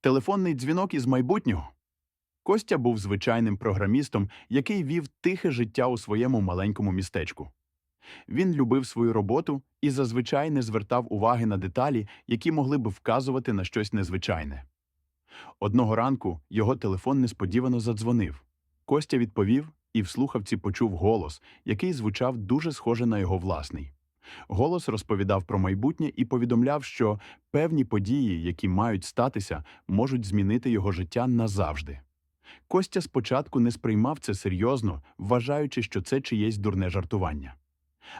Телефонний дзвінок із майбутнього. Костя був звичайним програмістом, який вів тихе життя у своєму маленькому містечку. Він любив свою роботу і зазвичай не звертав уваги на деталі, які могли б вказувати на щось незвичайне. Одного ранку його телефон несподівано задзвонив. Костя відповів і в слухавці почув голос, який звучав дуже схоже на його власний. Голос розповідав про майбутнє і повідомляв, що певні події, які мають статися, можуть змінити його життя назавжди. Костя спочатку не сприймав це серйозно, вважаючи, що це чиєсь дурне жартування.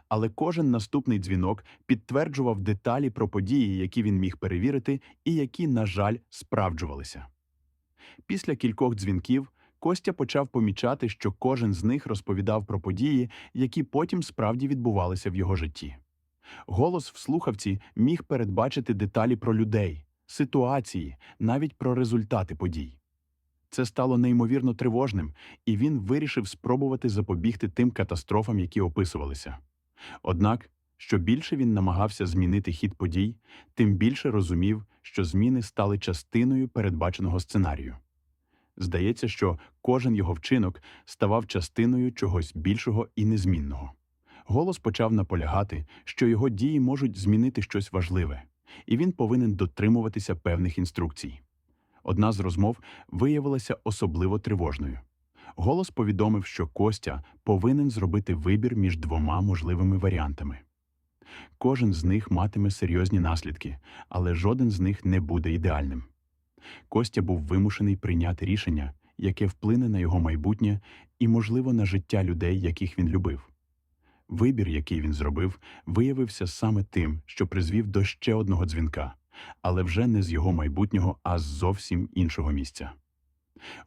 Але кожен наступний дзвінок підтверджував деталі про події, які він міг перевірити, і які, на жаль, справджувалися. Після кількох дзвінків Костя почав помічати, що кожен з них розповідав про події, які потім справді відбувалися в його житті. Голос в слухавці міг передбачити деталі про людей, ситуації, навіть про результати подій. Це стало неймовірно тривожним, і він вирішив спробувати запобігти тим катастрофам, які описувалися. Однак, що більше він намагався змінити хід подій, тим більше розумів, що зміни стали частиною передбаченого сценарію. Здається, що кожен його вчинок ставав частиною чогось більшого і незмінного. Голос почав наполягати, що його дії можуть змінити щось важливе, і він повинен дотримуватися певних інструкцій. Одна з розмов виявилася особливо тривожною. Голос повідомив, що Костя повинен зробити вибір між двома можливими варіантами. Кожен з них матиме серйозні наслідки, але жоден з них не буде ідеальним. Костя був вимушений прийняти рішення, яке вплине на його майбутнє і, можливо, на життя людей, яких він любив. Вибір, який він зробив, виявився саме тим, що призвів до ще одного дзвінка, але вже не з його майбутнього, а з зовсім іншого місця.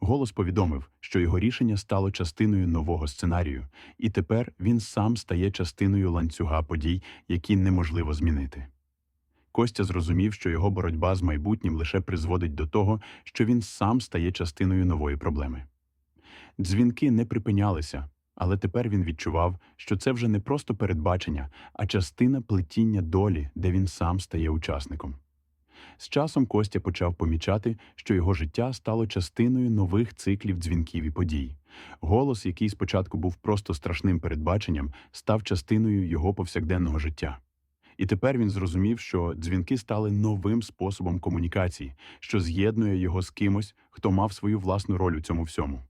Голос повідомив, що його рішення стало частиною нового сценарію, і тепер він сам стає частиною ланцюга подій, які неможливо змінити. Костя зрозумів, що його боротьба з майбутнім лише призводить до того, що він сам стає частиною нової проблеми. Дзвінки не припинялися, але тепер він відчував, що це вже не просто передбачення, а частина плетіння долі, де він сам стає учасником. З часом Костя почав помічати, що його життя стало частиною нових циклів дзвінків і подій. Голос, який спочатку був просто страшним передбаченням, став частиною його повсякденного життя. І тепер він зрозумів, що дзвінки стали новим способом комунікації, що з'єднує його з кимось, хто мав свою власну роль у цьому всьому.